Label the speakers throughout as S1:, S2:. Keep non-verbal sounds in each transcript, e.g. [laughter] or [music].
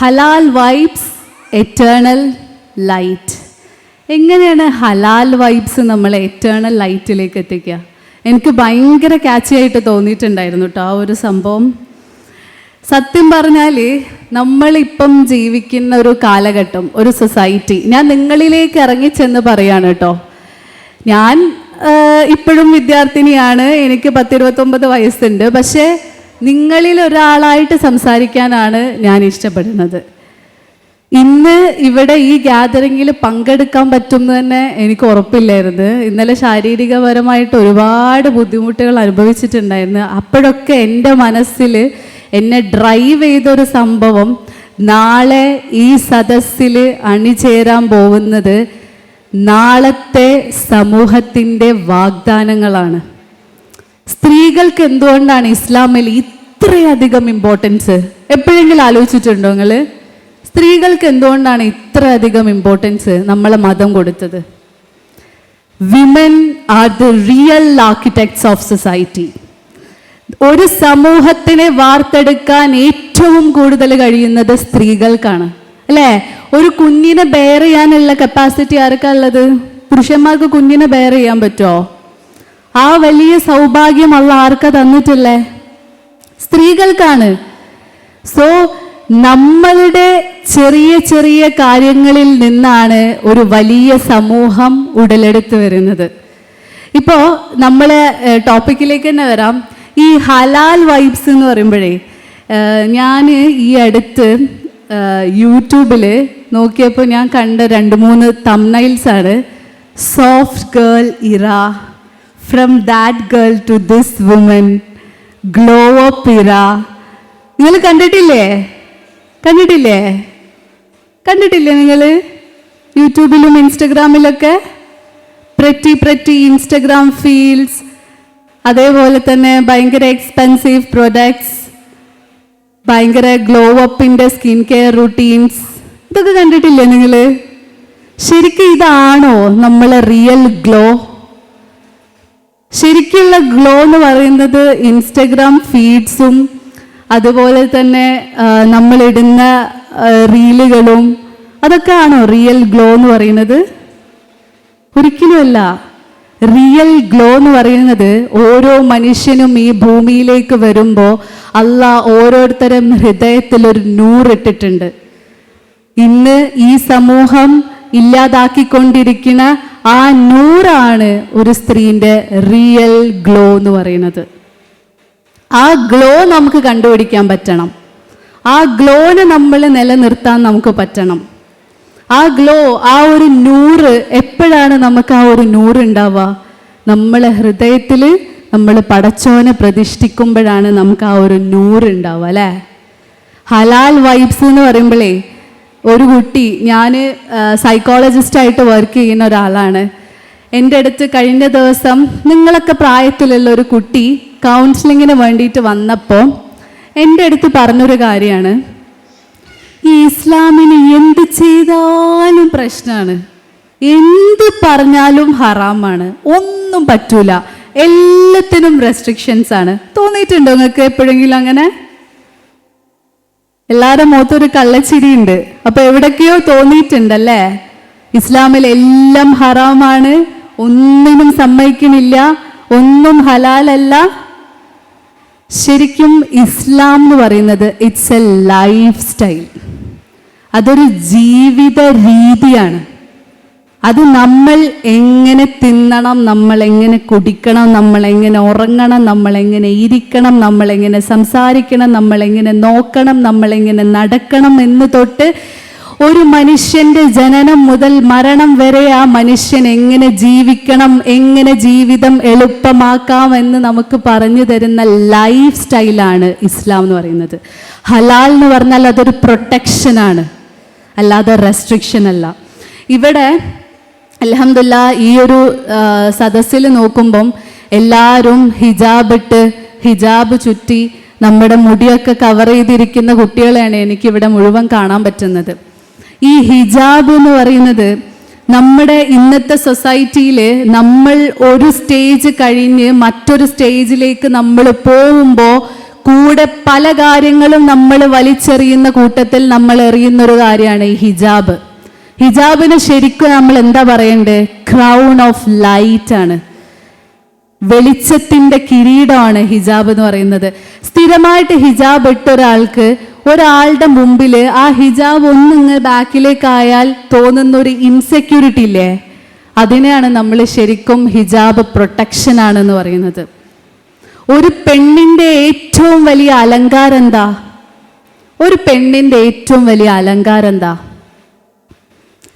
S1: ഹലാൽ vibes eternal light എങ്ങനെയാണ് ഹലാൽ vibes നമ്മൾ eternal ലൈറ്റിലേക്ക് എത്തിക്കുക? എനിക്ക് ഭയങ്കര ക്യാച്ചി ആയിട്ട് തോന്നിയിട്ടുണ്ടായിരുന്നു കേട്ടോ ആ ഒരു സംഭവം. സത്യം പറഞ്ഞാൽ നമ്മളിപ്പം ജീവിക്കുന്ന ഒരു കാലഘട്ടം ഒരു സൊസൈറ്റി ഞാൻ നിങ്ങളിലേക്ക് ഇറങ്ങിച്ചെന്ന് പറയാണ് കേട്ടോ ഞാൻ ഇപ്പോഴും വിദ്യാർത്ഥിനിയാണ്. എനിക്ക് പത്തിരുപത്തൊമ്പത് വയസ്സുണ്ട്. പക്ഷേ നിങ്ങളിൽ ഒരാളായിട്ട് സംസാരിക്കാനാണ് ഞാൻ ഇഷ്ടപ്പെടുന്നത്. ഇന്ന് ഇവിടെ ഈ ഗ്യാതറിങ്ങിൽ പങ്കെടുക്കാൻ പറ്റും എന്ന് തന്നെ എനിക്ക് ഉറപ്പില്ലായിരുന്നു. ഇന്നലെ ശാരീരികപരമായിട്ട് ഒരുപാട് ബുദ്ധിമുട്ടുകൾ അനുഭവിച്ചിട്ടുണ്ടായിരുന്നു. അപ്പോഴൊക്കെ എന്റെ മനസ്സിൽ എന്നെ ഡ്രൈവ് ചെയ്തൊരു സംഭവം നാളെ ഈ സദസ്സിൽ അണിചേരാൻ പോകുന്നത് നാളത്തെ സമൂഹത്തിന്റെ വാഗ്ദാനങ്ങളാണ്. സ്ത്രീകൾക്ക് എന്തുകൊണ്ടാണ് ഇസ്ലാമിൽ ഇത്രയധികം ഇമ്പോർട്ടൻസ് എപ്പോഴെങ്കിലും ആലോചിച്ചിട്ടുണ്ടോ നിങ്ങൾ സ്ത്രീകൾക്ക് എന്തുകൊണ്ടാണ് ഇത്രയധികം ഇമ്പോർട്ടൻസ് നമ്മളെ മതം കൊടുത്തത്? Women are the real architects of society ഒരു സമൂഹത്തിനെ വാർത്തെടുക്കാൻ ഏറ്റവും കൂടുതൽ കഴിയുന്നത് സ്ത്രീകൾക്കാണ്. അല്ലേ? ഒരു കുഞ്ഞിനെ ബെയർ ചെയ്യാനുള്ള കപ്പാസിറ്റി ആർക്കാ ഉള്ളത്? പുരുഷന്മാർക്ക് കുഞ്ഞിനെ ബെയർ ചെയ്യാൻ പറ്റുമോ ആ വലിയ സൗഭാഗ്യം അള്ള ആർക്ക തന്നിട്ടില്ലേ സ്ത്രീകൾക്കാണ്. സോ നമ്മളുടെ ചെറിയ ചെറിയ കാര്യങ്ങളിൽ നിന്നാണ് ഒരു വലിയ സമൂഹം ഉടലെടുത്ത് വരുന്നത്. ഇപ്പോൾ നമ്മൾ ടോപ്പിക്കിലേക്ക് തന്നെ വരാം. ഈ ഹലാൽ വൈബ്സ് എന്ന് പറയുമ്പോഴേ ഞാൻ ഈ അടുത്ത് യൂട്യൂബിൽ നോക്കിയപ്പോൾ ഞാൻ കണ്ട രണ്ട് മൂന്ന് തംനൈൽസ് ആണ്. Soft girl era from that girl to this woman glow era നിങ്ങൾ കണ്ടിട്ടില്ലേ? കണ്ടിട്ടില്ലേ? കണ്ടിട്ടില്ലേ നിങ്ങൾ? യൂട്യൂബിലും ഇൻസ്റ്റഗ്രാമിലൊക്കെ? പ്രറ്റി പ്രറ്റി ഇൻസ്റ്റഗ്രാം ഫീൽസ് അതേപോലെ തന്നെ ഭയങ്കര എക്സ്പെൻസീവ് പ്രൊഡക്ട്സ് ഭയങ്കര ഗ്ലോ അപ്പിന്റെ സ്കിൻ കെയർ റുട്ടീൻസ് ഇതൊക്കെ കണ്ടിട്ടില്ലേ നിങ്ങൾ? ശരിക്കും ഇതാണോ നമ്മളെ റിയൽ ഗ്ലോ ശരിക്കുള്ള ഗ്ലോ എന്ന് പറയുന്നത് ഇൻസ്റ്റഗ്രാം ഫീഡ്സും അതുപോലെ തന്നെ നമ്മളിടുന്ന റീലുകളും അതൊക്കെ ആണോ റിയൽ ഗ്ലോ എന്ന് പറയുന്നത്? ഒരിക്കലുമല്ല. റിയൽ ഗ്ലോ എന്ന് പറയുന്നത് ഓരോ മനുഷ്യനും ഈ ഭൂമിയിലേക്ക് വരുമ്പോൾ അല്ല ഓരോരുത്തരും ഹൃദയത്തിൽ ഒരു നൂറിട്ടിട്ടുണ്ട്. ഇന്ന് ഈ സമൂഹം ഇല്ലാതാക്കിക്കൊണ്ടിരിക്കുന്ന ആ നൂറാണ് ഒരു സ്ത്രീന്റെ റിയൽ ഗ്ലോ എന്ന് പറയുന്നത്. ആ ഗ്ലോ നമുക്ക് കണ്ടുപിടിക്കാൻ പറ്റണം. ആ ഗ്ലോനെ നമ്മൾ നിലനിർത്താൻ നമുക്ക് പറ്റണം. ആ ഗ്ലോ ആ ഒരു നൂറ് എപ്പോഴാണ് നമുക്ക് ആ ഒരു നൂറ് ഉണ്ടാവുക? നമ്മളെ ഹൃദയത്തിൽ നമ്മൾ പടച്ചോനെ പ്രതിഷ്ഠിക്കുമ്പോഴാണ് നമുക്ക് ആ ഒരു നൂറ് ഉണ്ടാവുക അല്ലേ? ഹലാൽ വൈബ്സ് എന്ന് പറയുമ്പോഴേ ഒരു കുട്ടി ഞാൻ സൈക്കോളജിസ്റ്റായിട്ട് വർക്ക് ചെയ്യുന്ന ഒരാളാണ്. എന്റെ അടുത്ത് കഴിഞ്ഞ ദിവസം നിങ്ങളൊക്കെ പ്രായത്തിലുള്ള ഒരു കുട്ടി കൗൺസിലിങ്ങിന് വേണ്ടിയിട്ട് വന്നപ്പോൾ എന്റെ അടുത്ത് പറഞ്ഞൊരു കാര്യമാണ്. ഈ ഇസ്ലാമിന് എന്ത് ചെയ്താലും പ്രശ്നമാണ് എന്ത് പറഞ്ഞാലും ഹറാമാണ്. ഒന്നും പറ്റൂല. എല്ലാത്തിനും റെസ്ട്രിക്ഷൻസ് ആണ്. തോന്നിയിട്ടുണ്ടോ നിങ്ങൾക്ക് എപ്പോഴെങ്കിലും അങ്ങനെ? എല്ലാവരുടെ മുഖത്തൊരു കള്ളച്ചിരിയുണ്ട്. അപ്പൊ എവിടൊക്കെയോ തോന്നിയിട്ടുണ്ടല്ലേ? ഇസ്ലാമിൽ എല്ലാം ഹറാമാണ്. ഒന്നിനും സമ്മതിക്കണില്ല ഒന്നും ഹലാലല്ല. ശരിക്കും ഇസ്ലാം എന്ന് പറയുന്നത് ഇറ്റ്സ് എ ലൈഫ് സ്റ്റൈൽ അതൊരു ജീവിത രീതിയാണ്. അത് നമ്മൾ എങ്ങനെ തിന്നണം നമ്മൾ എങ്ങനെ കുടിക്കണം നമ്മൾ എങ്ങനെ ഉറങ്ങണം നമ്മൾ എങ്ങനെ ഇരിക്കണം നമ്മൾ എങ്ങനെ സംസാരിക്കണം നമ്മൾ എങ്ങനെ നോക്കണം നമ്മൾ എങ്ങനെ നടക്കണം എന്ന് തൊട്ട് ഒരു മനുഷ്യന്റെ ജനനം മുതൽ മരണം വരെ ആ മനുഷ്യൻ എങ്ങനെ ജീവിക്കണം എങ്ങനെ ജീവിതം എളുപ്പമാക്കാം എന്ന് നമുക്ക് പറഞ്ഞു തരുന്ന ലൈഫ് സ്റ്റൈലാണ് ഇസ്ലാം എന്ന് പറയുന്നത്. ഹലാൽ എന്ന് പറഞ്ഞാൽ അതൊരു പ്രൊട്ടക്ഷനാണ് അല്ലാതെ റെസ്ട്രിക്ഷൻ അല്ല. ഇവിടെ അലഹമില്ല ഈ ഒരു സദസ്സിൽ നോക്കുമ്പം എല്ലാവരും ഹിജാബ് ഇട്ട് ഹിജാബ് ചുറ്റി നമ്മുടെ മുടിയൊക്കെ കവർ ചെയ്തിരിക്കുന്ന കുട്ടികളെയാണ് എനിക്കിവിടെ മുഴുവൻ കാണാൻ പറ്റുന്നത്. ഈ ഹിജാബ് എന്ന് പറയുന്നത് നമ്മുടെ ഇന്നത്തെ സൊസൈറ്റിയിൽ നമ്മൾ ഒരു സ്റ്റേജ് കഴിഞ്ഞ് മറ്റൊരു സ്റ്റേജിലേക്ക് നമ്മൾ പോകുമ്പോൾ കൂടെ പല കാര്യങ്ങളും നമ്മൾ വലിച്ചെറിയുന്ന കൂട്ടത്തിൽ നമ്മൾ എറിയുന്നൊരു കാര്യമാണ് ഈ ഹിജാബ്. ഹിജാബിന് ശരിക്കും നമ്മൾ എന്താ പറയണ്ടേ? ക്രൗൺ ഓഫ് ലൈറ്റ് ആണ്. വെളിച്ചത്തിന്റെ കിരീടമാണ് ഹിജാബ് എന്ന് പറയുന്നത്. സ്ഥിരമായിട്ട് ഹിജാബ് ഇട്ട ഒരാൾക്ക് ഒരാളുടെ മുമ്പിൽ ആ ഹിജാബ് ഒന്നിങ്ങ് ബാക്കിലേക്കായാൽ തോന്നുന്ന ഒരു ഇൻസെക്യൂരിറ്റി ഇല്ലേ? അതിനെയാണ് നമ്മൾ ശരിക്കും ഹിജാബ് പ്രൊട്ടക്ഷൻ ആണെന്ന് പറയുന്നത്. ഒരു പെണ്ണിന്റെ ഏറ്റവും വലിയ അലങ്കാരം എന്താ? ഒരു പെണ്ണിന്റെ ഏറ്റവും വലിയ അലങ്കാരം എന്താ?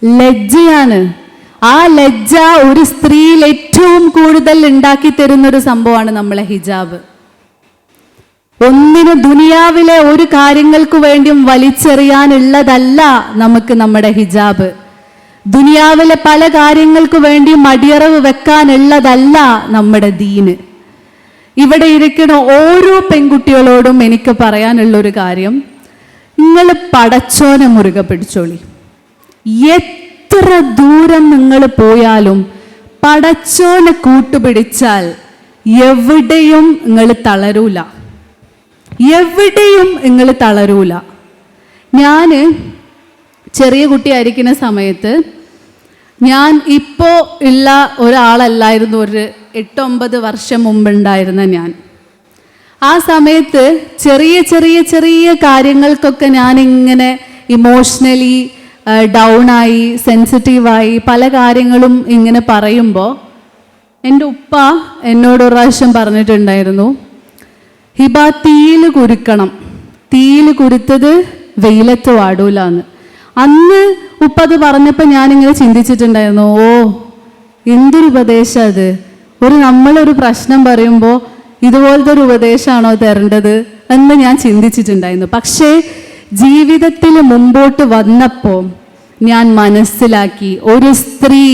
S1: ലജ്ജയാണ്. ആ ലജ്ജ ഒരു സ്ത്രീയിൽ ഏറ്റവും കൂടുതൽ ഉണ്ടാക്കി തരുന്ന ഒരു സംഭവമാണ് നമ്മളെ ഹിജാബ്. ഒന്നിന് ദുനിയാവിലെ ഒരു കാര്യങ്ങൾക്ക് വേണ്ടിയും വലിച്ചെറിയാനുള്ളതല്ല നമുക്ക് നമ്മുടെ ഹിജാബ്. ദുനിയാവിലെ പല കാര്യങ്ങൾക്ക് വേണ്ടിയും മടിയറവ് വെക്കാനുള്ളതല്ല നമ്മുടെ ദീന് ഇവിടെ ഇരിക്കുന്ന ഓരോ പെൺകുട്ടികളോടും എനിക്ക് പറയാനുള്ള ഒരു കാര്യം നിങ്ങൾ പടച്ചോനെ മുറുകെ പിടിച്ചോളി. എത്ര ദൂരം നിങ്ങൾ പോയാലും പടച്ചോനെ കൂട്ടുപിടിച്ചാൽ എവിടെയും നിങ്ങൾ തളരൂല. എവിടെയും നിങ്ങൾ തളരൂല. ഞാൻ ചെറിയ കുട്ടിയായിരിക്കുന്ന സമയത്ത് ഞാൻ ഇപ്പോൾ ഉള്ള ഒരാളല്ലായിരുന്നു ഒരു എട്ടൊമ്പത് വർഷം മുമ്പുണ്ടായിരുന്ന ഞാൻ. ആ സമയത്ത് ചെറിയ ചെറിയ ചെറിയ കാര്യങ്ങൾക്കൊക്കെ ഞാനിങ്ങനെ ഇമോഷണലി ഡൗൺ ആയി സെൻസിറ്റീവായി പല കാര്യങ്ങളും ഇങ്ങനെ പറയുമ്പോൾ എന്റെ ഉപ്പ എന്നോട് ഒരു പ്രാവശ്യം പറഞ്ഞിട്ടുണ്ടായിരുന്നു ഹിബ തീയിൽ കുരുക്കണം. തീയിൽ കുരുത്തത് വെയിലത്ത് വാടൂല എന്ന് അന്ന് ഉപ്പ അത് പറഞ്ഞപ്പോൾ ഞാനിങ്ങനെ ചിന്തിച്ചിട്ടുണ്ടായിരുന്നു ഓ എന്തൊരു ഉപദേശം അത്? ഒരു നമ്മളൊരു പ്രശ്നം പറയുമ്പോൾ ഇതുപോലത്തെ ഒരു ഉപദേശമാണോ തരേണ്ടത്? എന്ന് ഞാൻ ചിന്തിച്ചിട്ടുണ്ടായിരുന്നു. പക്ഷേ ജീവിതത്തിൽ മുമ്പോട്ട് വന്നപ്പോൾ ഞാൻ മനസ്സിലാക്കി ഒരു സ്ത്രീ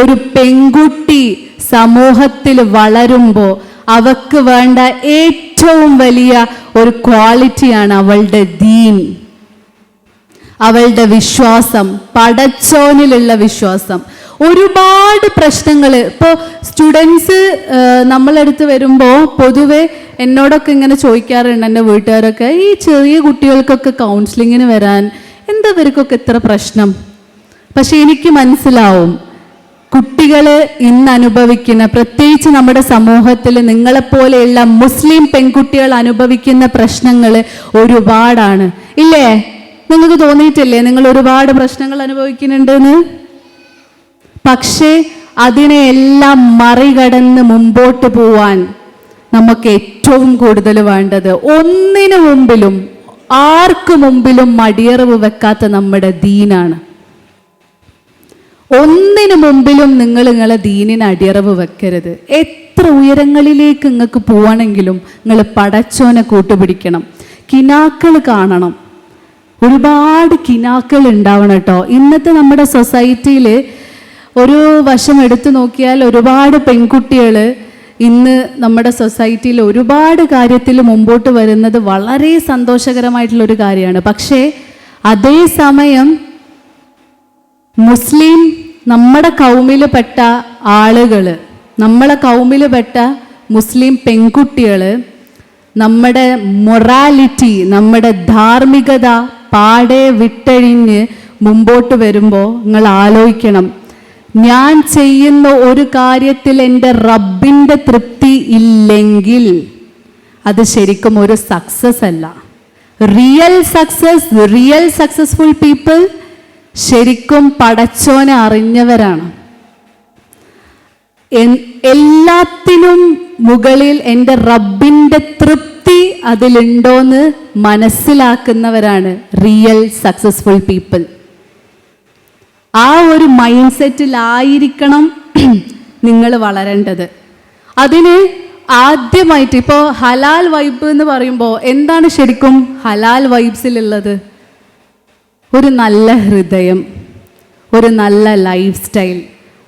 S1: ഒരു പെൺകുട്ടി സമൂഹത്തിൽ വളരുമ്പോൾ അവക്ക് വേണ്ട ഏറ്റവും വലിയ ഒരു ക്വാളിറ്റിയാണ് അവളുടെ ദീൻ. അവളുടെ വിശ്വാസം പടച്ചോനിലുള്ള വിശ്വാസം. ഒരുപാട് പ്രശ്നങ്ങൾ ഇപ്പോൾ സ്റ്റുഡൻസ് നമ്മളടുത്ത് വരുമ്പോൾ പൊതുവെ എന്നോടൊക്കെ ഇങ്ങനെ ചോദിക്കാറുണ്ട് എന്റെ വീട്ടുകാരൊക്കെ ഈ ചെറിയ കുട്ടികൾക്കൊക്കെ കൗൺസിലിങ്ങിന് വരാൻ എന്താ ഇവർക്കൊക്കെ ഇത്ര പ്രശ്നം? പക്ഷെ എനിക്ക് മനസ്സിലാവും കുട്ടികൾ ഇന്ന് അനുഭവിക്കുന്ന പ്രത്യേകിച്ച് നമ്മുടെ സമൂഹത്തിൽ നിങ്ങളെപ്പോലെയുള്ള മുസ്ലിം പെൺകുട്ടികൾ അനുഭവിക്കുന്ന പ്രശ്നങ്ങൾ ഒരുപാടാണ്. ഇല്ലേ? നിങ്ങൾക്ക് തോന്നിയിട്ടില്ലേ നിങ്ങൾ ഒരുപാട് പ്രശ്നങ്ങൾ അനുഭവിക്കുന്നുണ്ടെന്ന്? പക്ഷേ അതിനെയെല്ലാം മറികടന്ന് മുമ്പോട്ട് പോവാൻ നമുക്ക് ഏറ്റവും കൂടുതൽ വേണ്ടത് ഒന്നിനു മുമ്പിലും ആർക്കു മുമ്പിലും മടിയറവ് വെക്കാത്ത നമ്മുടെ ദീനാണ്. ഒന്നിനു മുമ്പിലും നിങ്ങൾ നിങ്ങളെ ദീനിന് അടിയറവ് വെക്കരുത്. എത്ര ഉയരങ്ങളിലേക്ക് നിങ്ങൾക്ക് പോവാണെങ്കിലും നിങ്ങൾ പടച്ചോനെ കൂട്ടുപിടിക്കണം. കിനാക്കൾ കാണണം. ഒരുപാട് കിനാക്കൾ ഉണ്ടാവണം കേട്ടോ. ഇന്നത്തെ നമ്മുടെ സൊസൈറ്റിയിൽ ഒരു വശം എടുത്തു നോക്കിയാൽ ഒരുപാട് പെൺകുട്ടികൾ ഇന്ന് നമ്മുടെ സൊസൈറ്റിയിൽ ഒരുപാട് കാര്യത്തിൽ മുമ്പോട്ട് വരുന്നത് വളരെ സന്തോഷകരമായിട്ടുള്ള ഒരു കാര്യമാണ്. പക്ഷേ അതേസമയം മുസ്ലിം നമ്മുടെ കൗമിൽ പെട്ട ആളുകൾ നമ്മളെ കൗമിൽ പെട്ട മുസ്ലിം പെൺകുട്ടികൾ നമ്മുടെ മൊറാലിറ്റി നമ്മുടെ ധാർമ്മികത പാടെ വിട്ടഴിഞ്ഞ് മുമ്പോട്ട് വരുമ്പോൾ നിങ്ങൾ ആലോചിക്കണം ഞാൻ ചെയ്യുന്ന ഒരു കാര്യത്തിൽ എന്റെ റബ്ബിന്റെ തൃപ്തി ഇല്ലെങ്കിൽ അത് ശരിക്കും ഒരു സക്സസ് അല്ല. Real success real successful people ശരിക്കും പടച്ചോനെ അറിഞ്ഞവരാണ്. എല്ലാത്തിനും മുകളിൽ എന്റെ റബ്ബിന്റെ തൃപ്തി അതിലുണ്ടോന്ന് മനസ്സിലാക്കുന്നവരാണ് റിയൽ സക്സസ്ഫുൾ പീപ്പിൾ ആ ഒരു മൈൻഡ് സെറ്റിലായിരിക്കണം [clears throat] നിങ്ങൾ വളരേണ്ടത്. അതിന് ആദ്യമായിട്ട് ഇപ്പോൾ ഹലാൽ വൈബ് എന്ന് പറയുമ്പോൾ എന്താണ് ശരിക്കും ഹലാൽ വൈബ്സിലുള്ളത്? ഒരു നല്ല ഹൃദയം ഒരു നല്ല ലൈഫ് സ്റ്റൈൽ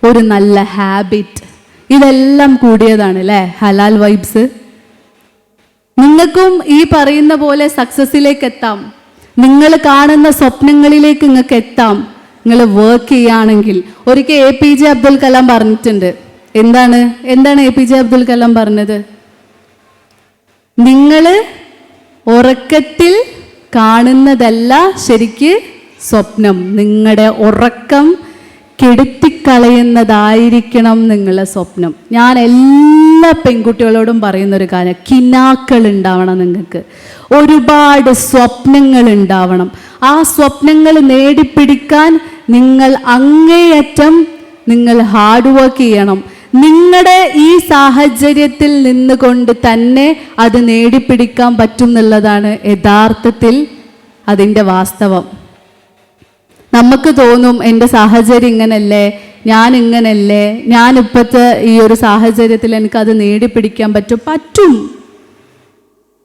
S1: ഒരു നല്ല ഹാബിറ്റ് ഇതെല്ലാം കൂടിയതാണ് അല്ലേ ഹലാൽ വൈബ്സ്? നിങ്ങൾക്കും ഈ പറയുന്ന പോലെ സക്സസ്സിലേക്ക് എത്താം. നിങ്ങൾ കാണുന്ന സ്വപ്നങ്ങളിലേക്ക് നിങ്ങൾക്ക് എത്താം. നിങ്ങൾ വർക്ക് ചെയ്യുകയാണെങ്കിൽ. ഒരിക്കൽ A P J Abdul Kalam പറഞ്ഞിട്ടുണ്ട്. എന്താണ്? എന്താണ് A P J Abdul Kalam പറഞ്ഞത്? നിങ്ങൾ ഉറക്കത്തിൽ കാണുന്നതല്ല ശരിക്ക് സ്വപ്നം. നിങ്ങളുടെ ഉറക്കം കെടുത്തിക്കളയുന്നതായിരിക്കണം നിങ്ങളുടെ സ്വപ്നം. ഞാൻ എല്ലാ പെൺകുട്ടികളോടും പറയുന്ന ഒരു കാര്യം കിനാക്കൾ ഉണ്ടാവണം നിങ്ങൾക്ക്. ഒരുപാട് സ്വപ്നങ്ങൾ ഉണ്ടാവണം ആ സ്വപ്നങ്ങൾ നേടിപ്പിടിക്കാൻ നിങ്ങൾ അങ്ങേയറ്റം നിങ്ങൾ ഹാർഡ് വർക്ക് ചെയ്യണം. നിങ്ങളുടെ ഈ സാഹചര്യത്തിൽ നിന്നുകൊണ്ട് തന്നെ അത് നേടിപ്പിടിക്കാൻ പറ്റും എന്നുള്ളതാണ് യഥാർത്ഥത്തിൽ അതിന്റെ വാസ്തവം. നമുക്ക് തോന്നും എന്റെ സാഹചര്യം ഇങ്ങനല്ലേ ഞാൻ ഇങ്ങനല്ലേ ഞാൻ ഇപ്പോഴത്തെ ഈ ഒരു സാഹചര്യത്തിൽ എനിക്കത് നേടിപ്പിടിക്കാൻ പറ്റും? പറ്റും.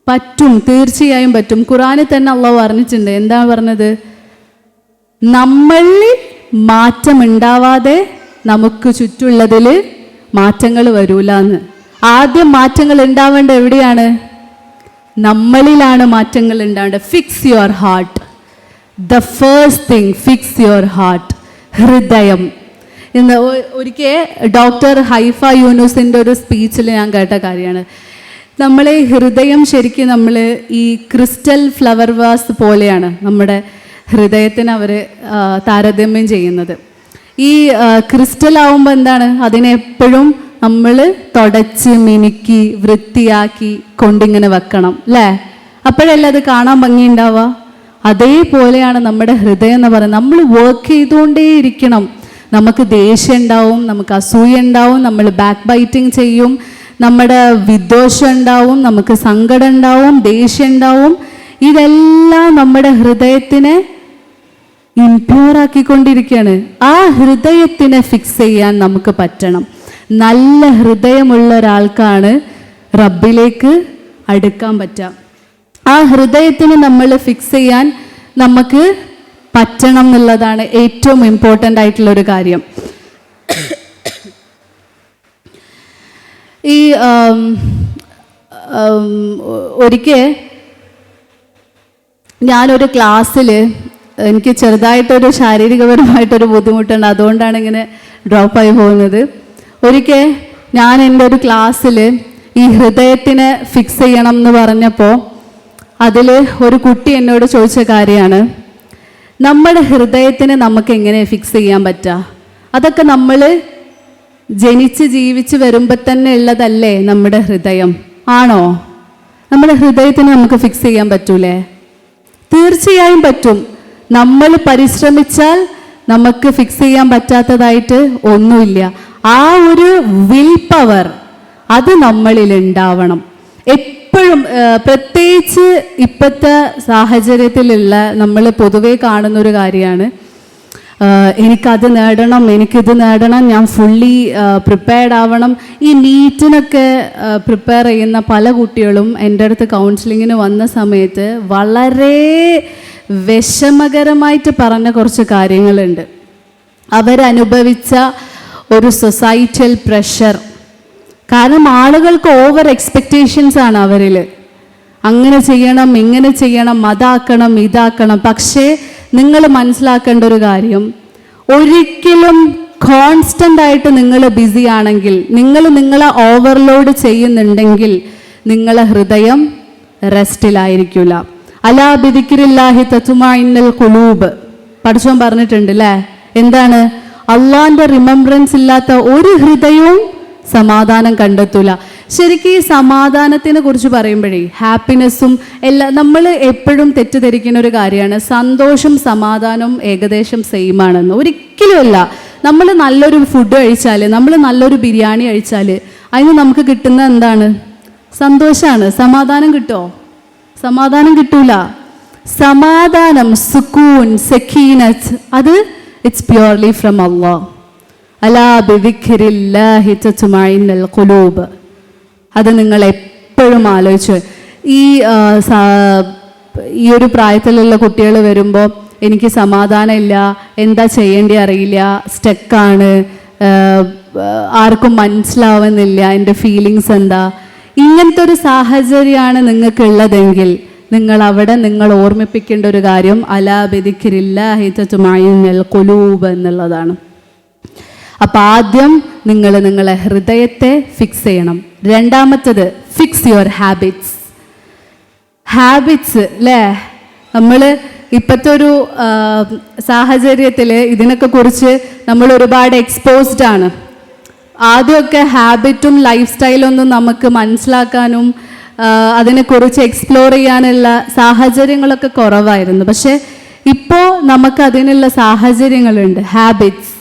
S1: പറ്റും. തീർച്ചയായും പറ്റും. ഖുറാനിൽ തന്നെ അള്ളാഹ് പറഞ്ഞിട്ടുണ്ട്. എന്താ പറഞ്ഞത്? നമ്മളിൽ മാറ്റമുണ്ടാവാതെ നമുക്ക് ചുറ്റുള്ളതിൽ മാറ്റങ്ങൾ വരൂല എന്ന് ആദ്യം മാറ്റങ്ങൾ ഉണ്ടാവേണ്ട എവിടെയാണ്? നമ്മളിലാണ് മാറ്റങ്ങൾ ഉണ്ടാവേണ്ടത്. Fix your heart the first thing fix your heart ഹൃദയം. ഇന്ന് ഒരിക്കൽ ഡോക്ടർ ഹൈഫ യൂനുസിന്റെ ഒരു സ്പീച്ചിൽ ഞാൻ കേട്ട കാര്യമാണ്. നമ്മളെ ഹൃദയം ശരിക്കും നമ്മൾ ഈ ക്രിസ്റ്റൽ ഫ്ലവർ വാസ് പോലെയാണ് നമ്മുടെ ഹൃദയത്തിന് അവർ താരതമ്യം ചെയ്യുന്നത്. ഈ ക്രിസ്റ്റൽ ആവുമ്പോൾ എന്താണ്? അതിനെ എപ്പോഴും നമ്മൾ തുടച്ച് മിനുക്കി വൃത്തിയാക്കി കൊണ്ടിങ്ങനെ വെക്കണം അല്ലേ? അപ്പോഴല്ലേ അത് കാണാൻ ഭംഗിയുണ്ടാവുക അതേപോലെയാണ് നമ്മുടെ ഹൃദയം എന്ന് പറയുന്നത്. നമ്മൾ വർക്ക് ചെയ്തുകൊണ്ടേ ഇരിക്കണം. നമുക്ക് ദേഷ്യം ഉണ്ടാവും നമുക്ക് അസൂയ ഉണ്ടാവും നമ്മൾ ബാക്ക് ബൈറ്റിംഗ് ചെയ്യും നമ്മുടെ വിദ്വേഷം ഉണ്ടാവും നമുക്ക് സങ്കടം ഉണ്ടാവും ദേഷ്യം ഉണ്ടാവും. ഇതെല്ലാം നമ്മുടെ ഹൃദയത്തിനെ ഇംപ്യൂറാക്കിക്കൊണ്ടിരിക്കുകയാണ് ആ ഹൃദയത്തിനെ ഫിക്സ് ചെയ്യാൻ നമുക്ക് പറ്റണം. നല്ല ഹൃദയമുള്ള ഒരാൾക്കാണ് റബ്ബിലേക്ക് അടുക്കാൻ പറ്റുക. ആ ഹൃദയത്തിന് നമ്മൾ ഫിക്സ് ചെയ്യാൻ നമുക്ക് പറ്റണം എന്നുള്ളതാണ് ഏറ്റവും ഇമ്പോർട്ടന്റ് ആയിട്ടുള്ള ഒരു കാര്യം. ഈ ഒരിക്കൽ ഞാനൊരു ക്ലാസ്സിൽ എനിക്ക് ചെറുതായിട്ടൊരു ശാരീരികപരമായിട്ടൊരു ബുദ്ധിമുട്ടുണ്ട്. അതുകൊണ്ടാണ് ഇങ്ങനെ ഡ്രോപ്പായി പോകുന്നത്. ഒരിക്കൽ ഞാൻ എന്റെ ഒരു ക്ലാസ്സിൽ ഈ ഹൃദയത്തിനെ ഫിക്സ് ചെയ്യണം എന്ന് പറഞ്ഞപ്പോൾ അതിൽ ഒരു കുട്ടി എന്നോട് ചോദിച്ച കാര്യമാണ് നമ്മുടെ ഹൃദയത്തിന് നമുക്ക് എങ്ങനെ ഫിക്സ് ചെയ്യാൻ പറ്റുക അതൊക്കെ നമ്മൾ ജനിച്ച് ജീവിച്ച് വരുമ്പോൾ തന്നെ ഉള്ളതല്ലേ നമ്മുടെ ഹൃദയം? ആണോ? നമ്മുടെ ഹൃദയത്തിന് നമുക്ക് ഫിക്സ് ചെയ്യാൻ പറ്റൂലേ? തീർച്ചയായും പറ്റും. നമ്മൾ പരിശ്രമിച്ചാൽ നമുക്ക് ഫിക്സ് ചെയ്യാൻ പറ്റാത്തതായിട്ട് ഒന്നുമില്ല. ആ ഒരു വിൽ പവർ അത് നമ്മളിൽ ഉണ്ടാവണം. എപ്പോഴും പ്രത്യേകിച്ച് ഇപ്പോഴത്തെ സാഹചര്യത്തിലുള്ള നമ്മൾ പൊതുവേ കാണുന്ന ഒരു കാര്യമാണ് എനിക്കത് നേടണം എനിക്കിത് നേടണം ഞാൻ ഫുള്ളി പ്രിപ്പയർഡ് ആവണം. ഈ നീറ്റിനൊക്കെ പ്രിപ്പയർ ചെയ്യുന്ന പല കുട്ടികളും എന്റെ അടുത്ത് കൗൺസിലിങ്ങിന് വന്ന സമയത്ത് വളരെ വിഷമകരമായിട്ട് പറഞ്ഞ കുറച്ച് കാര്യങ്ങളുണ്ട്. അവരനുഭവിച്ച ഒരു സൊസൈറ്റൽ പ്രഷർ കാരണം ആളുകൾക്ക് ഓവർ എക്സ്പെക്റ്റേഷൻസ് ആണ് അവരിൽ. അങ്ങനെ ചെയ്യണം ഇങ്ങനെ ചെയ്യണം അതാക്കണം ഇതാക്കണം. പക്ഷേ നിങ്ങൾ മനസ്സിലാക്കേണ്ട ഒരു കാര്യം. ഒരിക്കലും കോൺസ്റ്റന്റ് ആയിട്ട് നിങ്ങൾ ബിസി ആണെങ്കിൽ നിങ്ങൾ നിങ്ങളെ ഓവർലോഡ് ചെയ്യുന്നുണ്ടെങ്കിൽ നിങ്ങളെ ഹൃദയം റെസ്റ്റിലായിരിക്കില്ല അലാ ബിദിക്കിരില്ലാഹി തത്തുമായിന്നൽ കുലൂബ് പഠിച്ചോൻ പറഞ്ഞിട്ടുണ്ട് അല്ലേ എന്താണ്? അള്ളാന്റെ റിമംബ്രൻസ് ഇല്ലാത്ത ഒരു ഹൃദയവും സമാധാനം കണ്ടെത്തൂല. ശരിക്കും ഈ സമാധാനത്തിനെ കുറിച്ച് പറയുമ്പോഴേ ഹാപ്പിനെസ്സും എല്ലാ നമ്മൾ എപ്പോഴും തെറ്റിദ്ധരിക്കുന്ന ഒരു കാര്യമാണ്. സന്തോഷം സമാധാനവും ഏകദേശം സെയിം ആണെന്ന്. ഒരിക്കലുമല്ല നമ്മൾ നല്ലൊരു ഫുഡ് കഴിച്ചാൽ നമ്മൾ നല്ലൊരു ബിരിയാണി കഴിച്ചാൽ അതിന് നമുക്ക് കിട്ടുന്ന എന്താണ്? സന്തോഷമാണ് സമാധാനം കിട്ടുമോ സമാധാനം കിട്ടൂല. സമാധാനം സുക്കൂൻ സെക്കീനത്ത് അത് ഇറ്റ്സ് പ്യുവർലി ഫ്രം അള്ളാഹ് അലാ ബിവിഖിരില്ലാഹി തത്തുമൈനൽ ഖുലൂബ്. അത് നിങ്ങൾ എപ്പോഴും ആലോചിച്ച്. ഈ ഈ ഒരു പ്രായത്തിലുള്ള കുട്ടികൾ വരുമ്പോൾ എനിക്ക് സമാധാനമില്ല എന്താ ചെയ്യേണ്ടി അറിയില്ല സ്റ്റക്കാണ് ആർക്കും മനസ്സിലാവുന്നില്ല എന്റെ ഫീലിങ്സ് എന്താ? ഇങ്ങനത്തെ ഒരു സാഹചര്യമാണ് നിങ്ങൾക്കുള്ളതെങ്കിൽ നിങ്ങൾ അവിടെ നിങ്ങൾ ഓർമ്മിപ്പിക്കേണ്ട ഒരു കാര്യം അലാ ഹിത്തുമായി ഹിതത്തുമായുന്നൽ കൊലൂബ് എന്നുള്ളതാണ്. അപ്പം ആദ്യം നിങ്ങൾ നിങ്ങളെ ഹൃദയത്തെ ഫിക്സ് ചെയ്യണം. രണ്ടാമത്തത് ഫിക്സ് യുവർ ഹാബിറ്റ്സ് ഹാബിറ്റ്സ് അല്ലേ നമ്മൾ ഇപ്പോഴത്തെ ഒരു സാഹചര്യത്തിൽ ഇതിനൊക്കെ കുറിച്ച് നമ്മൾ ഒരുപാട് എക്സ്പോസ്ഡ് ആണ്. ആദ്യമൊക്കെ ഹാബിറ്റും ലൈഫ് സ്റ്റൈലൊന്നും നമുക്ക് മനസ്സിലാക്കാനും അതിനെക്കുറിച്ച് എക്സ്പ്ലോർ ചെയ്യാനുള്ള സാഹചര്യങ്ങളൊക്കെ കുറവായിരുന്നു. പക്ഷേ ഇപ്പോൾ നമുക്ക് അതിനുള്ള സാഹചര്യങ്ങളുണ്ട്. ഹാബിറ്റ്സ്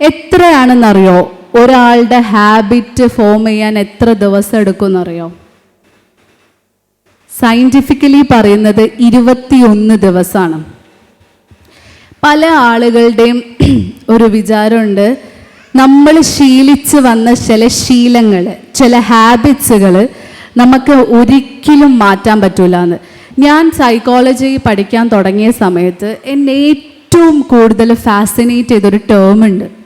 S1: എത്രയാണെന്നറിയോ? ഒരാളുടെ ഹാബിറ്റ് ഫോം ചെയ്യാൻ എത്ര ദിവസം എടുക്കുമെന്നറിയോ? സയന്റിഫിക്കലി പറയുന്നത് ഇരുപത്തിയൊന്ന് ദിവസമാണ്. പല ആളുകളുടെയും [clears throat] ഒരു വിചാരമുണ്ട്. നമ്മൾ ശീലിച്ച് വന്ന ചില ശീലങ്ങൾ ചില ഹാബിറ്റ്സുകൾ നമുക്ക് ഒരിക്കലും മാറ്റാൻ പറ്റൂല എന്ന് ഞാൻ സൈക്കോളജി പഠിക്കാൻ തുടങ്ങിയ സമയത്ത് എന്നെ ഏറ്റവും കൂടുതൽ ഫാസിനേറ്റ് ചെയ്തൊരു ടേം ഉണ്ട്.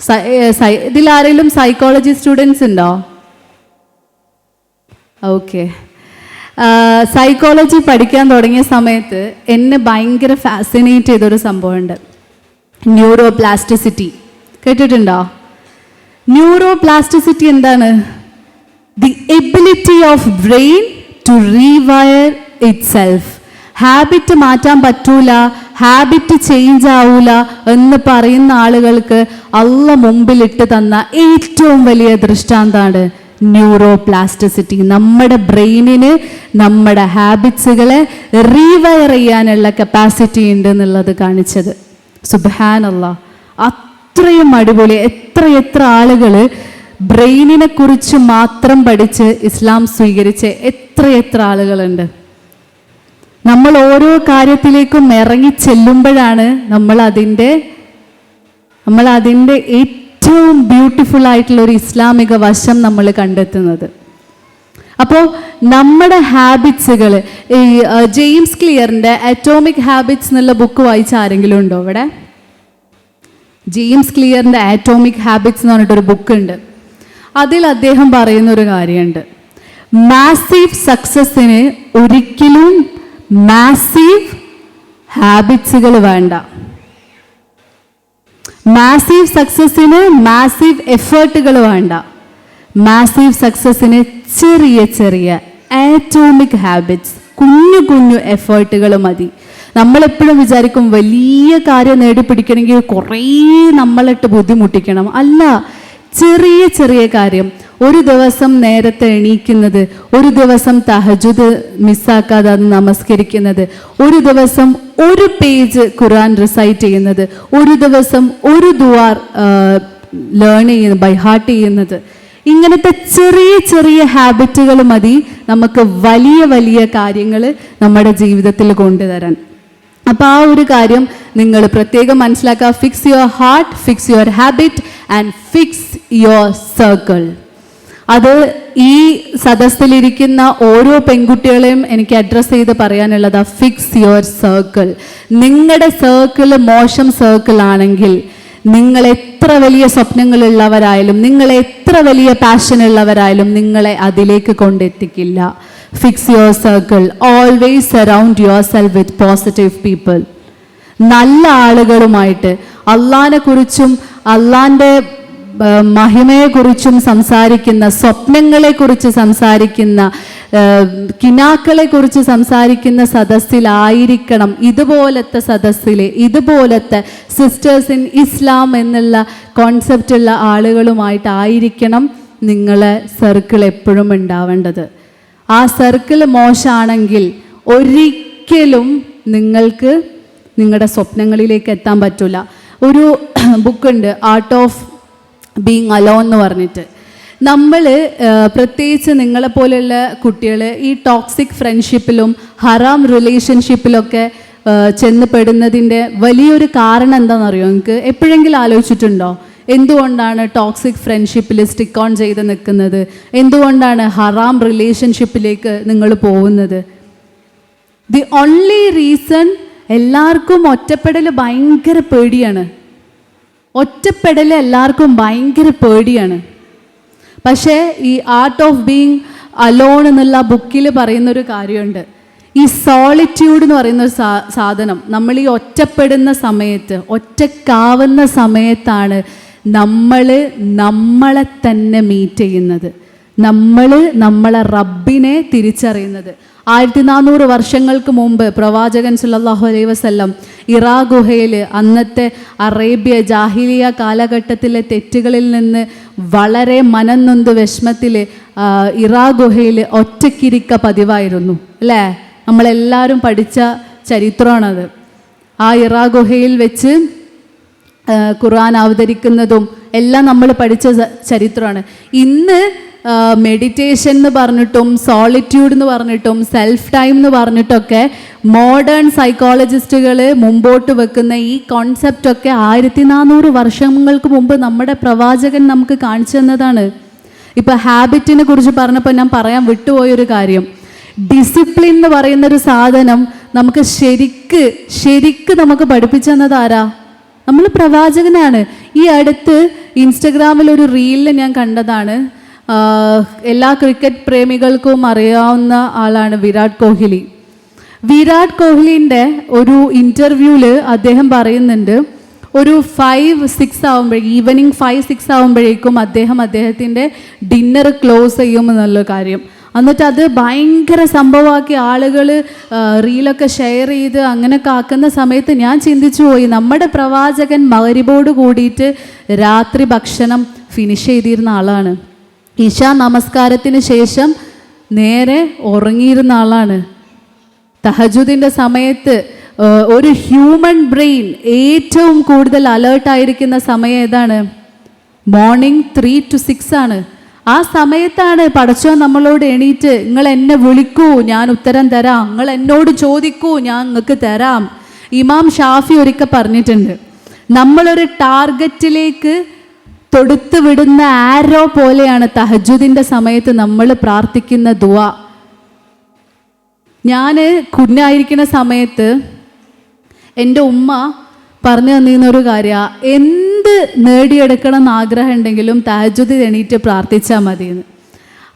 S1: സൈ- ആരെങ്കിലും സൈക്കോളജി സ്റ്റുഡൻസ് ഉണ്ടോ? ഓക്കെ സൈക്കോളജി പഠിക്കാൻ തുടങ്ങിയ സമയത്ത് എന്നെ ഭയങ്കര ഫാസിനേറ്റ് ചെയ്തൊരു സംഭവമുണ്ട്. ന്യൂറോ പ്ലാസ്റ്റിസിറ്റി കേട്ടിട്ടുണ്ടോ? ന്യൂറോ പ്ലാസ്റ്റിസിറ്റി എന്താണ്? The ability of brain to rewire itself habit മാറ്റാൻ പറ്റൂല ഹാബിറ്റ് ചേഞ്ച് ആവൂല എന്ന് പറയുന്ന ആളുകൾക്ക് അള്ള മുമ്പിലിട്ട് തന്ന ഏറ്റവും വലിയ ദൃഷ്ടാന്താണ് ന്യൂറോ പ്ലാസ്റ്റിസിറ്റി നമ്മുടെ ബ്രെയിനിന് നമ്മുടെ ഹാബിറ്റ്സുകളെ റീവയർ ചെയ്യാനുള്ള കപ്പാസിറ്റി ഉണ്ട് എന്നുള്ളത് കാണിച്ചത്. സുബാനല്ല അത്രയും അടിപൊളി എത്ര എത്ര ആളുകൾ ബ്രെയിനിനെ കുറിച്ച് മാത്രം പഠിച്ച് ഇസ്ലാം സ്വീകരിച്ച എത്ര എത്ര ആളുകളുണ്ട്. നമ്മൾ ഓരോ കാര്യത്തിലേക്കും ഇറങ്ങി ചെല്ലുമ്പോഴാണ് നമ്മൾ അതിന്റെ നമ്മൾ അതിന്റെ ഏറ്റവും ബ്യൂട്ടിഫുൾ ആയിട്ടുള്ള ഒരു ഇസ്ലാമിക വശം നമ്മൾ കണ്ടെത്തുന്നത്. അപ്പോൾ നമ്മുടെ ഹാബിറ്റ്സുകൾ ഈ ജെയിംസ് ക്ലിയറിന്റെ അറ്റോമിക് ഹാബിറ്റ്സ് എന്നുള്ള ബുക്ക് വായിച്ച ആരെങ്കിലും ഉണ്ടോ ഇവിടെ ജെയിംസ് ക്ലിയറിന്റെ ആറ്റോമിക് ഹാബിറ്റ്സ് എന്ന് പറഞ്ഞിട്ടൊരു ബുക്ക് ഉണ്ട്. അതിൽ അദ്ദേഹം പറയുന്ന ഒരു കാര്യമുണ്ട് മാസീവ് സക്സസ്സിന് ഒരിക്കലും മാസീവ് ഹാബിറ്റ്സുകൾ വേണ്ട. മാസീവ് സക്സസ്സിന് മാസീവ് എഫേർട്ടുകൾ വേണ്ട. മാസീവ് സക്സസ്സിന് ചെറിയ ചെറിയ ആറ്റോമിക് ഹാബിറ്റ്സ് കുഞ്ഞു കുഞ്ഞു എഫേർട്ടുകൾ മതി. നമ്മളെപ്പോഴും വിചാരിക്കും വലിയ കാര്യം നേടിപ്പിടിക്കണമെങ്കിൽ കുറേ നമ്മളിട്ട് ബുദ്ധിമുട്ടിക്കണം. അല്ല ചെറിയ ചെറിയ കാര്യം. ഒരു ദിവസം നേരത്തെ എണീക്കുന്നത് ഒരു ദിവസം തഹജുദ് മിസ്സാക്കാതെ അത് നമസ്കരിക്കുന്നത് ഒരു ദിവസം ഒരു പേജ് ഖുർആൻ റിസൈറ്റ് ചെയ്യുന്നത് ഒരു ദിവസം ഒരു ദുവാർ ലേൺ ചെയ്യുന്നത് ബൈ ഹാർട്ട് ചെയ്യുന്നത്. ഇങ്ങനത്തെ ചെറിയ ചെറിയ ഹാബിറ്റുകൾ മതി നമുക്ക് വലിയ വലിയ കാര്യങ്ങൾ നമ്മുടെ ജീവിതത്തിൽ കൊണ്ടുതരാൻ. അപ്പോൾ ആ ഒരു കാര്യം നിങ്ങൾ പ്രത്യേകം മനസ്സിലാക്കുക. Fix your heart fix your habit and fix your circle അത് ഈ സദസ്സിലിരിക്കുന്ന ഓരോ പെൺകുട്ടികളെയും എനിക്ക് അഡ്രസ്സ് ചെയ്ത് പറയാനുള്ളത് ഫിക്സ് യുവർ സർക്കിൾ നിങ്ങളുടെ സർക്കിൾ മോശം സർക്കിൾ ആണെങ്കിൽ നിങ്ങൾ എത്ര വലിയ സ്വപ്നങ്ങളുള്ളവരായാലും നിങ്ങൾ എത്ര വലിയ പാഷൻ ഉള്ളവരായാലും നിങ്ങളെ അതിലേക്ക് കൊണ്ടെത്തിക്കില്ല. Fix your circle always surround yourself with positive people നല്ല ആളുകളുമായിട്ട് അള്ളാനെ കുറിച്ചും അള്ളാന്റെ ഏർ, മഹിമയെക്കുറിച്ചും സംസാരിക്കുന്ന സ്വപ്നങ്ങളെക്കുറിച്ച് സംസാരിക്കുന്ന കിനാക്കളെ കിനാക്കളെക്കുറിച്ച് സംസാരിക്കുന്ന സദസ്സിലായിരിക്കണം ഇതുപോലത്തെ സദസ്സിലെ ഇതുപോലത്തെ സിസ്റ്റേഴ്സ് ഇൻ ഇസ്ലാം എന്നുള്ള കോൺസെപ്റ്റുള്ള ആളുകളുമായിട്ടായിരിക്കണം നിങ്ങളെ സർക്കിൾ എപ്പോഴും ഉണ്ടാവേണ്ടത്. ആ സർക്കിൾ മോശമാണെങ്കിൽ ഒരിക്കലും നിങ്ങൾക്ക് നിങ്ങളുടെ സ്വപ്നങ്ങളിലേക്ക് എത്താൻ പറ്റില്ല ഒരു [clears throat] ബുക്കുണ്ട് ആർട്ട് ഓഫ് ബീങ് അലോ എന്ന് പറഞ്ഞിട്ട്. നമ്മൾ പ്രത്യേകിച്ച് നിങ്ങളെപ്പോലെയുള്ള കുട്ടികൾ ഈ ടോക്സിക് ഫ്രണ്ട്ഷിപ്പിലും ഹറാം റിലേഷൻഷിപ്പിലൊക്കെ ചെന്നപ്പെടുന്നതിന്റെ ചെന്ന് പെടുന്നതിന്റെ വലിയൊരു കാരണം എന്താണെന്നറിയോ നിങ്ങൾക്ക് എപ്പോഴെങ്കിലും ആലോചിച്ചിട്ടുണ്ടോ? എന്തുകൊണ്ടാണ് ടോക്സിക് ഫ്രണ്ട്ഷിപ്പിൽ സ്റ്റിക്ക് ഓൺ ചെയ്ത് നിൽക്കുന്നത്? എന്തുകൊണ്ടാണ് ഹറാം റിലേഷൻഷിപ്പിലേക്ക് നിങ്ങൾ പോകുന്നത്? ദി ഓൺലി റീസൺ എല്ലാവർക്കും ഒറ്റപ്പെടൽ ഭയങ്കര പേടിയാണ്. ഒറ്റപ്പെടൽ എല്ലാവർക്കും ഭയങ്കര പേടിയാണ്. പക്ഷേ ഈ ആർട്ട് ഓഫ് ബീങ് അലോൺ എന്നുള്ള ബുക്കിൽ പറയുന്നൊരു കാര്യമുണ്ട്. ഈ സോളിറ്റ്യൂഡ് എന്ന് പറയുന്ന ഒരു സാധനം നമ്മൾ ഈ ഒറ്റപ്പെടുന്ന സമയത്ത് ഒറ്റക്കാവുന്ന സമയത്താണ് നമ്മൾ നമ്മളെ തന്നെ മീറ്റ് ചെയ്യുന്നത്. നമ്മൾ നമ്മളെ റബ്ബിനെ തിരിച്ചറിയുന്നത്. ആയിരത്തി നാനൂറ് വർഷങ്ങൾക്ക് മുമ്പ് പ്രവാചകൻ സുല്ലാഹു അലൈ വസല്ലം ഇറാ ഗുഹയിൽ അന്നത്തെ അറേബ്യ ജാഹിലിയ കാലഘട്ടത്തിലെ തെറ്റുകളിൽ നിന്ന് വളരെ മനംനൊന്ത് വിഷമത്തിൽ ഇറാ ഗുഹയിൽ ഒറ്റക്കിരിക്ക പതിവായിരുന്നു. അല്ലേ? നമ്മളെല്ലാവരും പഠിച്ച ചരിത്രമാണത്. ആ ഇറാ ഗുഹയിൽ വെച്ച് ഖുർആൻ അവതരിക്കുന്നതും എല്ലാം നമ്മൾ പഠിച്ച ചരിത്രമാണ്. ഇന്ന് മെഡിറ്റേഷൻ എന്ന് പറഞ്ഞിട്ടും സോളിറ്റ്യൂഡ് എന്ന് പറഞ്ഞിട്ടും സെൽഫ് ടൈം എന്ന് പറഞ്ഞിട്ടൊക്കെ മോഡേൺ സൈക്കോളജിസ്റ്റുകൾ മുമ്പോട്ട് വെക്കുന്ന ഈ കോൺസെപ്റ്റൊക്കെ ആയിരത്തി നാനൂറ് വർഷങ്ങൾക്ക് മുമ്പ് നമ്മുടെ പ്രവാചകൻ നമുക്ക് കാണിച്ചു തന്നതാണ്. ഇപ്പോൾ ഹാബിറ്റിനെ കുറിച്ച് പറഞ്ഞപ്പോൾ ഞാൻ പറയാൻ വിട്ടുപോയൊരു കാര്യം. ഡിസിപ്ലിൻ എന്ന് പറയുന്ന ഒരു സാധനം നമുക്ക് ശരിക്ക് ശരിക്ക് നമുക്ക് പഠിപ്പിച്ചു തന്നത് ആരാ? നമ്മൾ പ്രവാചകനാണ്. ഈ അടുത്ത് ഇൻസ്റ്റഗ്രാമിൽ ഒരു റീലിൽ ഞാൻ കണ്ടതാണ്. എല്ലാ ക്രിക്കറ്റ് പ്രേമികൾക്കും അറിയാവുന്ന ആളാണ് വിരാട് കോഹ്ലി. വിരാട് കോഹ്ലിന്റെ ഒരു ഇന്റർവ്യൂവിൽ അദ്ദേഹം പറയുന്നുണ്ട് ഒരു ഫൈവ് സിക്സ് ആകുമ്പോഴേക്കും ഈവനിങ് ഫൈവ് സിക്സ് ആകുമ്പോഴേക്കും അദ്ദേഹം അദ്ദേഹത്തിന്റെ ഡിന്നർ ക്ലോസ് ചെയ്യും എന്നുള്ള കാര്യം. എന്നിട്ട് അത് ഭയങ്കര സംഭവമാക്കി ആളുകൾ റീലൊക്കെ ഷെയർ ചെയ്ത് അങ്ങനെയൊക്കെ ആക്കുന്ന സമയത്ത് ഞാൻ ചിന്തിച്ചു പോയി നമ്മുടെ പ്രവാചകൻ മകരിബോട് കൂടിയിട്ട് രാത്രി ഭക്ഷണം ഫിനിഷ് ചെയ്തിരുന്ന ആളാണ്. ഇഷ നമസ്കാരത്തിന് ശേഷം നേരെ ഉറങ്ങിയിരുന്ന ആളാണ്. തഹജുദിന്റെ സമയത്ത് ഒരു ഹ്യൂമൻ ബ്രെയിൻ ഏറ്റവും കൂടുതൽ അലേർട്ടായിരിക്കുന്ന സമയം ഏതാണ്? മോർണിംഗ് ത്രീ ടു സിക്സ് ആണ്. ആ സമയത്താണ് പടച്ചോ നമ്മളോട് എണീറ്റ് നിങ്ങൾ എന്നെ വിളിക്കൂ ഞാൻ ഉത്തരം തരാം. നിങ്ങൾ എന്നോട് ചോദിക്കൂ ഞാൻ നിങ്ങൾക്ക് തരാം. ഇമാം ഷാഫി ഒരിക്കൽ പറഞ്ഞിട്ടുണ്ട് നമ്മളൊരു ടാർഗറ്റിലേക്ക് തൊടുത്തു വിടുന്ന ആരോ പോലെയാണ് തഹജുദിന്റെ സമയത്ത് നമ്മൾ പ്രാർത്ഥിക്കുന്ന ദുവ ഞാൻ കുഞ്ഞായിരിക്കുന്ന സമയത്ത് എന്റെ ഉമ്മ പറഞ്ഞു തന്നിരുന്ന ഒരു കാര്യമാണ് എന്ത് നേടിയെടുക്കണം എന്ന് ആഗ്രഹം ഉണ്ടെങ്കിലും തഹജുദ് എണീറ്റ് പ്രാർത്ഥിച്ചാൽ മതിയെന്ന്.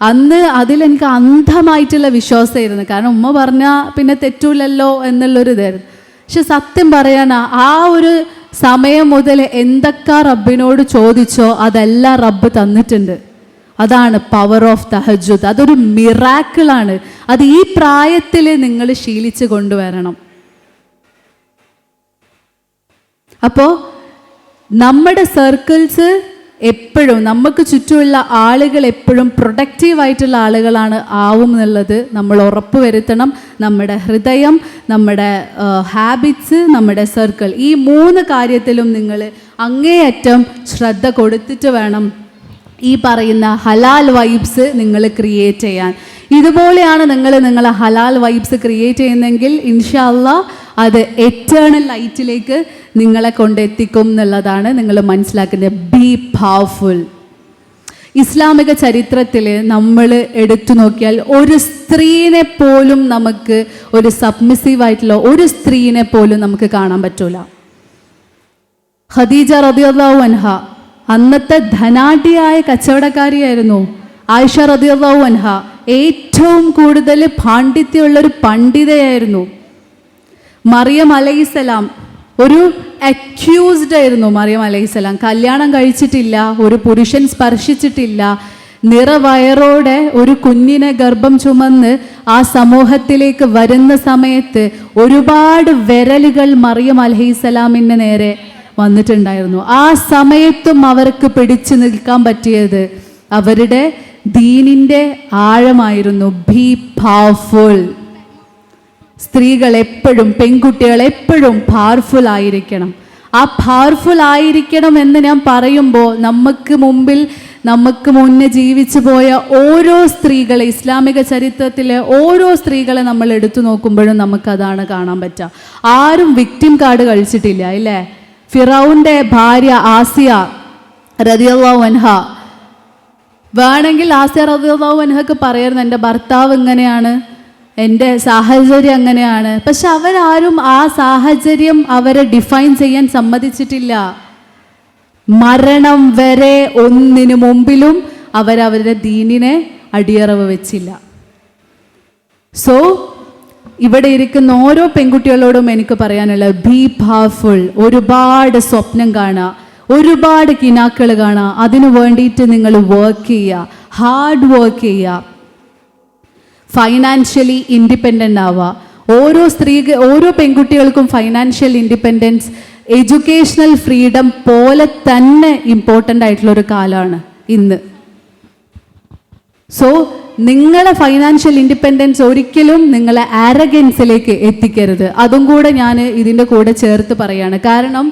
S1: അന്ന് അതിലെനിക്ക് അന്ധമായിട്ടുള്ള വിശ്വാസമായിരുന്നു. കാരണം ഉമ്മ പറഞ്ഞാൽ പിന്നെ തെറ്റൂലല്ലോ എന്നുള്ളൊരു ഇതായിരുന്നു പക്ഷെ സത്യം പറയാനാ ആ ഒരു സമയം മുതൽ എന്തൊക്കെ റബ്ബിനോട് ചോദിച്ചോ അതെല്ലാം റബ്ബ് തന്നിട്ടുണ്ട്. അതാണ് പവർ ഓഫ് തഹജുദ് അതൊരു മിറാക്കിളാണ് അത് ഈ പ്രായത്തിൽ നിങ്ങൾ ശീലിച്ച് കൊണ്ടുവരണം. അപ്പോൾ നമ്മുടെ സർക്കിൾസ് എപ്പോഴും നമുക്ക് ചുറ്റുമുള്ള ആളുകൾ എപ്പോഴും പ്രൊഡക്റ്റീവ് ആയിട്ടുള്ള ആളുകളാണ് ആവും എന്നുള്ളത് നമ്മൾ ഉറപ്പ് വരുത്തണം. നമ്മുടെ ഹൃദയം നമ്മുടെ ഹാബിറ്റ്സ് നമ്മുടെ സർക്കിൾ ഈ മൂന്ന് കാര്യത്തിലും നിങ്ങൾ അങ്ങേയറ്റം ശ്രദ്ധ കൊടുത്തിട്ട് വേണം ഈ പറയുന്ന ഹലാൽ വൈബ്സ് നിങ്ങൾ ക്രിയേറ്റ് ചെയ്യാൻ. ഇതുപോലെയാണ് നിങ്ങൾ നിങ്ങളെ ഹലാൽ വൈബ്സ് ക്രിയേറ്റ് ചെയ്യുന്നതെങ്കിൽ ഇൻഷാല്ല അത് എറ്റേണൽ ലൈറ്റിലേക്ക് നിങ്ങളെ കൊണ്ടെത്തിക്കും എന്നുള്ളതാണ് നിങ്ങൾ മനസ്സിലാക്കുന്നത് ബി പവർഫുൾ ഇസ്ലാമിക ചരിത്രത്തിൽ നമ്മൾ എടുത്തു നോക്കിയാൽ ഒരു സ്ത്രീനെ പോലും നമുക്ക് ഒരു സബ്മിസീവ് ആയിട്ടുള്ള ഒരു സ്ത്രീനെ പോലും നമുക്ക് കാണാൻ പറ്റൂല. ഖദീജ റതിയല്ലാഹു അൻഹ അന്നത്തെ ധനാഢ്യയായ കച്ചവടക്കാരിയായിരുന്നു. ആയിഷ റതിയല്ലാഹു അൻഹ ഏറ്റവും കൂടുതൽ പാണ്ഡിത്യമുള്ള ഒരു പണ്ഡിതയായിരുന്നു. മറിയം അലൈസലാം ഒരു അക്യൂസ്ഡ് ആയിരുന്നു മറിയം അലൈസലാം കല്യാണം കഴിച്ചിട്ടില്ല ഒരു പുരുഷൻ സ്പർശിച്ചിട്ടില്ല. നിറവയറോടെ ഒരു കുഞ്ഞിനെ ഗർഭം ചുമന്ന് ആ സമൂഹത്തിലേക്ക് വരുന്ന സമയത്ത് ഒരുപാട് വിരലുകൾ മറിയം അലഹിസലാമിന് നേരെ വന്നിട്ടുണ്ടായിരുന്നു. ആ സമയത്തും അവർക്ക് പിടിച്ചു നിൽക്കാൻ പറ്റിയത് അവരുടെ ദീനിന്റെ ആഴമായിരുന്നു. ബി പവർഫുൾ സ്ത്രീകൾ എപ്പോഴും പെൺകുട്ടികൾ എപ്പോഴും പവർഫുൾ ആയിരിക്കണം. ആ പവർഫുൾ ആയിരിക്കണം എന്ന് ഞാൻ പറയുമ്പോൾ നമുക്ക് മുമ്പിൽ നമുക്ക് മുന്നേ ജീവിച്ചു പോയ ഓരോ സ്ത്രീകളെ ഇസ്ലാമിക ചരിത്രത്തിലെ ഓരോ സ്ത്രീകളെ നമ്മൾ എടുത്തു നോക്കുമ്പോഴും നമുക്കതാണ് കാണാൻ പറ്റുക. ആരും വിക്ടിം കാർഡ് കഴിച്ചിട്ടില്ല അല്ലേ ഫിറൌന്റെ ഭാര്യ ആസിയ റതിയല്ലാ വൻഹ വേണമെങ്കിൽ ആസിയ റതിയല്ലാഹു അൻഹക്ക് പറയായിരുന്നു എന്റെ ഭർത്താവ് ഇങ്ങനെയാണ്. എന്റെ സാഹചര്യം അങ്ങനെയാണ്. പക്ഷെ അവരാരും ആ സാഹചര്യം അവരെ ഡിഫൈൻ ചെയ്യാൻ സമ്മതിച്ചിട്ടില്ല. മരണം വരെ ഒന്നിനു മുമ്പിലും അവരവരുടെ ദീനിനെ അടിയറവ് വെച്ചില്ല. സോ ഇവിടെ ഇരിക്കുന്ന ഓരോ പെൺകുട്ടികളോടും എനിക്ക് പറയാനുള്ള ബി പവർഫുൾ ഒരുപാട് സ്വപ്നം കാണുക ഒരുപാട് കിനാക്കൾ കാണുക അതിനു വേണ്ടിയിട്ട് നിങ്ങൾ വർക്ക് ചെയ്യുക ഹാർഡ് വർക്ക് ചെയ്യുക. ഫൈനാൻഷ്യലി ഇൻഡിപെൻഡന്റ് ആവുക. ഓരോ സ്ത്രീ ഓരോ പെൺകുട്ടികൾക്കും ഫൈനാൻഷ്യൽ ഇൻഡിപെൻഡൻസ് എഡ്യൂക്കേഷണൽ ഫ്രീഡം പോലെ തന്നെ ഇമ്പോർട്ടന്റ് ആയിട്ടുള്ള ഒരു കാലമാണ് ഇന്ന്. സോ നിങ്ങളെ ഫൈനാൻഷ്യൽ ഇൻഡിപെൻഡൻസ് ഒരിക്കലും നിങ്ങളെ ആരഗൻസിലേക്ക് എത്തിക്കരുത്. അതും കൂടെ ഞാൻ ഇതിന്റെ കൂടെ ചേർത്ത് പറയാണ്. കാരണം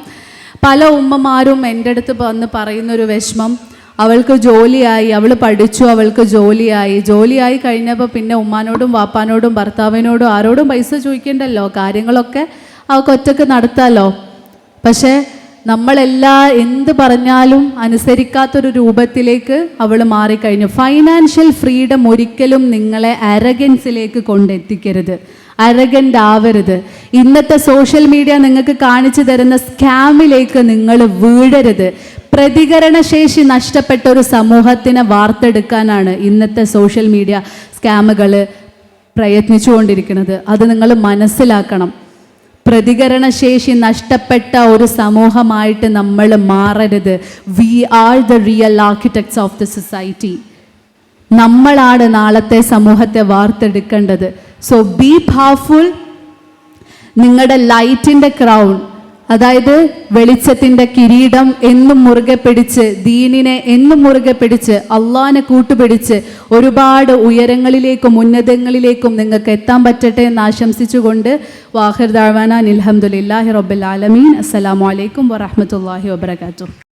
S1: പല ഉമ്മമാരും എന്റെ അടുത്ത് വന്ന് പറയുന്നൊരു വിഷമം അവൾക്ക് ജോലിയായി അവൾ പഠിച്ചു അവൾക്ക് ജോലിയായി. ജോലിയായി കഴിഞ്ഞപ്പോൾ പിന്നെ ഉമ്മാനോടും വാപ്പാനോടും ഭർത്താവിനോടും ആരോടും പൈസ ചോദിക്കണ്ടല്ലോ? കാര്യങ്ങളൊക്കെ അവൾക്ക് ഒറ്റയ്ക്ക് നടത്താമല്ലോ പക്ഷേ നമ്മളെല്ലാ എന്ത് പറഞ്ഞാലും അനുസരിക്കാത്തൊരു രൂപത്തിലേക്ക് അവൾ മാറിക്കഴിഞ്ഞു. ഫൈനാൻഷ്യൽ ഫ്രീഡം ഒരിക്കലും നിങ്ങളെ അരഗൻസിലേക്ക് കൊണ്ടെത്തിക്കരുത്. അരഗന്റ് ആവരുത്. ഇന്നത്തെ സോഷ്യൽ മീഡിയ നിങ്ങൾക്ക് കാണിച്ചു തരുന്ന സ്കാമിലേക്ക് നിങ്ങൾ വീഴരുത്. പ്രതികരണശേഷി നഷ്ടപ്പെട്ട ഒരു സമൂഹത്തിനെ വാർത്തെടുക്കാനാണ് ഇന്നത്തെ സോഷ്യൽ മീഡിയ സ്കാമുകൾ പ്രയത്നിച്ചുകൊണ്ടിരിക്കുന്നത്. അത് നിങ്ങൾ മനസ്സിലാക്കണം. പ്രതികരണശേഷി നഷ്ടപ്പെട്ട ഒരു സമൂഹമായിട്ട് നമ്മൾ മാറരുത്. We are the real architects of the society നമ്മളാണ് നാളത്തെ സമൂഹത്തെ വാർത്തെടുക്കേണ്ടത്. സോ ബി പവർഫുൾ നിങ്ങളുടെ ലൈറ്റിന്റെ ക്രൗൺ അതായത് വെളിച്ചത്തിന്റെ കിരീടം എന്നും മുറുകെ പിടിച്ച് ദീനിനെ എന്നും മുറുകെ പിടിച്ച് അള്ളാനെ കൂട്ടുപിടിച്ച് ഒരുപാട് ഉയരങ്ങളിലേക്കും ഉന്നതങ്ങളിലേക്കും നിങ്ങൾക്ക് എത്താൻ പറ്റട്ടെ എന്ന് ആശംസിച്ചുകൊണ്ട് വാഹിർ ദാഴ്വാന അലഹമുല്ലാഹി റബ്ബുൽ ആലമീൻ. അസ്സലാമു അലൈക്കും വറഹമത്തല്ലാഹി വബർക്കാത്തു